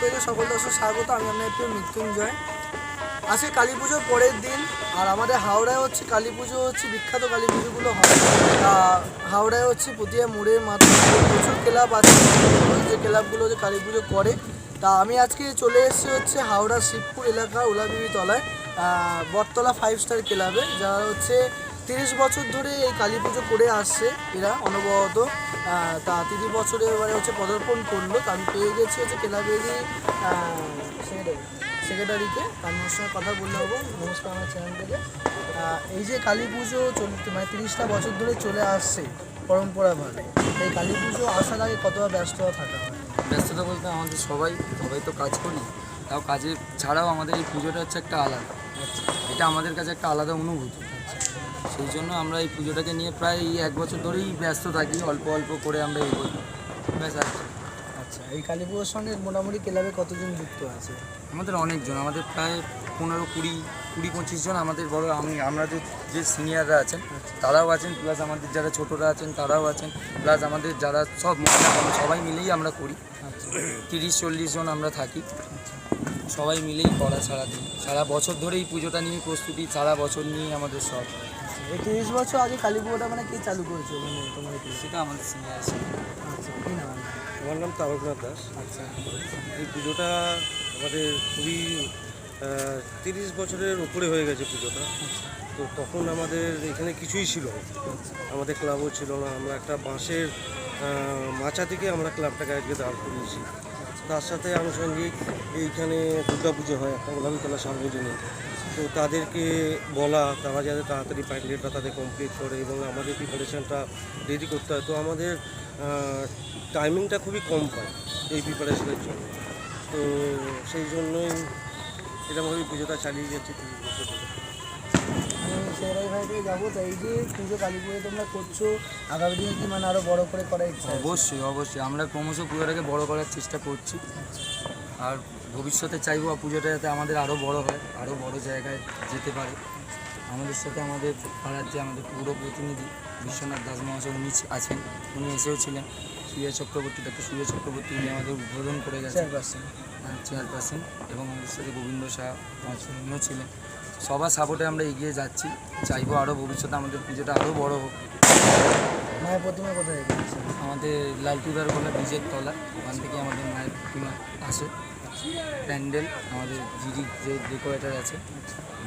পেজে সকল দর্শক স্বাগত, আমি আপনার একটু মৃত্যুঞ্জয়। আজকে কালী পুজোর পরের দিন, আর আমাদের হাওড়ায় হচ্ছে কালী পুজো হচ্ছে, বিখ্যাত কালী পুজোগুলো হয়। হাওড়ায় হচ্ছে প্রতিটা মোড়ের মাধ্যমে প্রচুর ক্লাব আছে। যে ক্লাবগুলো যে কালী পুজো করে। তা আমি আজকে চলে এসেছি হচ্ছে হাওড়া শিবপুর এলাকা উলাবিবি তলায় বটতলা ফাইভ স্টার ক্লাবে, যারা হচ্ছে তিরিশ বছর ধরে এই কালী পুজো করে আসছে এরা অনবরত। তা তিরিশ বছরে এবারে হচ্ছে পদার্পণ করল। তা আমি পেয়ে গেছি হচ্ছে ক্লাবেরই সেক্রেটারিকে। আমি ওর সঙ্গে কথা বলে হব। নমস্কার আমার চ্যানেল থেকে এই যে কালী পুজো চলতে মানে তিরিশটা বছর ধরে চলে আসছে পরম্পরাভাবে। এই কালী পুজো আসার আগে কতটা ব্যস্ত থাকা হয়? ব্যস্ততা বলতে আমাদের সবাই সবাই তো কাজ করি। তাও কাজে ছাড়াও আমাদের এই পুজোটা হচ্ছে একটা আলাদা। এটা আমাদের কাছে একটা আলাদা অনুভূতি। সেই জন্য আমরা এই পুজোটাকে নিয়ে প্রায় এই এক বছর ধরেই ব্যস্ত থাকি অল্প অল্প করে আমরা এগোই। ব্যাস কি। আচ্ছা এই কালী পুজোর সঙ্গে মোটামুটি ক্লাবে কতজন যুক্ত আছে? আমাদের অনেকজন আমাদের প্রায় পনেরো কুড়ি কুড়ি পঁচিশ জন আমাদের বড় আমি আমরা যে যে সিনিয়ররা আছেন তারাও আছেন প্লাস আমাদের যারা ছোটরা আছেন তারাও আছেন প্লাস আমাদের যারা সব সবাই মিলেই আমরা করি। আচ্ছা। তিরিশ চল্লিশ জন আমরা থাকি। সবাই মিলেই করা সারাদিন। সারা বছর ধরে এই পুজোটা নিয়ে প্রস্তুতি সারা বছর নিয়ে আমাদের সব। তিরিশ বছর আগে কালী পুজোটা মানে কি চালু করেছে মানে তোমার কি? সেটা আমাদের সিনিয়র আচ্ছা কি নাম? আমার নাম তারকনাথ দাস। আচ্ছা। এই পুজোটা আমাদের খুবই তিরিশ বছরের উপরে হয়ে গেছে পুজোটা। তো তখন আমাদের এখানে কিছুই ছিল আমাদের ক্লাবও ছিল না। আমরা একটা বাঁশের মাচা থেকে আমরা ক্লাবটাকে আজকে দাঁড় করিয়েছি। তার সাথে আনুষঙ্গিক এইখানে দুর্গা পুজো হয়, একটা ওলামতলা সার্বজনীন তো তাদেরকে বলা, তারা যাতে তাড়াতাড়ি প্যান্ডেলটা তাদের কমপ্লিট করে এবং আমাদের প্রিপারেশানটা রেডি করতে হয়। তো আমাদের টাইমিংটা খুবই কম পায় এই প্রিপারেশনের জন্য। তো সেই জন্যই এরকমভাবে পুজোটা চালিয়ে যাচ্ছে। তিরিশ বছর সেরাই ভাই থেকে যাব তো এই যে পুজো কালী পুজো তোমরা করছ আগামী দিনে কি মানে আরও বড় করে করার ইচ্ছা অবশ্যই অবশ্যই। আমরা ক্রমশ পুজোটাকে বড় করার চেষ্টা করছি। আর ভবিষ্যতে চাইব পুজোটা যাতে আমাদের আরও বড় হয় আরও বড় জায়গায় যেতে পারে। আমাদের সাথে আমাদের পাড়ার যে আমাদের পুরো প্রতিনিধি বিশ্বনাথ দাস মহাশয় উনি আছেন। উনি এসেও ছিলেন। সূর্য চক্রবর্তী ডক্টর সূর্য চক্রবর্তী উনি আমাদের উদ্বোধন করে গেছেন। চেয়ারপারসন চেয়ারপারসন এবং আমাদের সাথে গোবিন্দ শাহ উনিও ছিলেন। সবার সাপোর্টে আমরা এগিয়ে যাচ্ছি। চাইব আরও ভবিষ্যতে আমাদের পুজোটা আরও বড় হোক। মায়ের প্রতিমা কোথায় আমাদের লালটুদার বলে বীজের তলা। ওখান থেকে আমাদের মায়ের প্রতিমা আসে। প্যান্ডেল আমাদের জিডি যে ডেকোরেটার আছে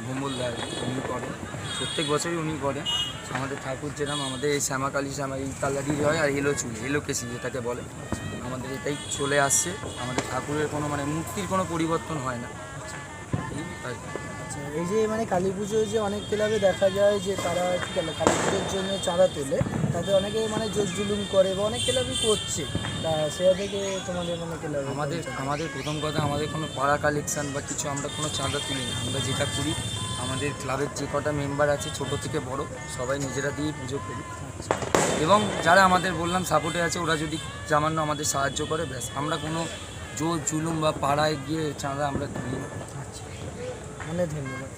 ভোমলদার উনি করেন। প্রত্যেক বছরই উনি করেন। আমাদের ঠাকুর যেরকম আমাদের এই শ্যামাকালী শ্যামা এই কালারই হয় আর এলো চুল এলো কেসি যেটাকে বলে। আমাদের এটাই চলে আসছে। আমাদের ঠাকুরের কোনো মানে মূর্তির কোনো পরিবর্তন হয় না। আচ্ছা এই যে মানে কালী পুজোয় যে অনেক ক্লাবে দেখা যায় যে তারা কি কালী পুজোর জন্য চাঁদা তোলে তাতে অনেকে মানে জোর জুলুম করে বা অনেক ক্লাবই করছে। তা সেটা থেকে তোমাদের মানে ক্লাবে আমাদের আমাদের প্রথম কথা আমাদের কোনো পাড়া কালেকশন বা কিছু আমরা কোনো চাঁদা তুলি না। আমরা যেটা করি আমাদের ক্লাবের যে কটা মেম্বার আছে ছোট থেকে বড় সবাই নিজেরা দিয়েই পুজো করি। এবং যারা আমাদের বললাম সাপোর্টে আছে ওরা যদি সামান্য আমাদের সাহায্য করে ব্যাস। আমরা কোনো জোর জুলুম বা পাড়ায় গিয়ে চাঁদা আমরা তুলি না আচ্ছা অনেক ধন্যবাদ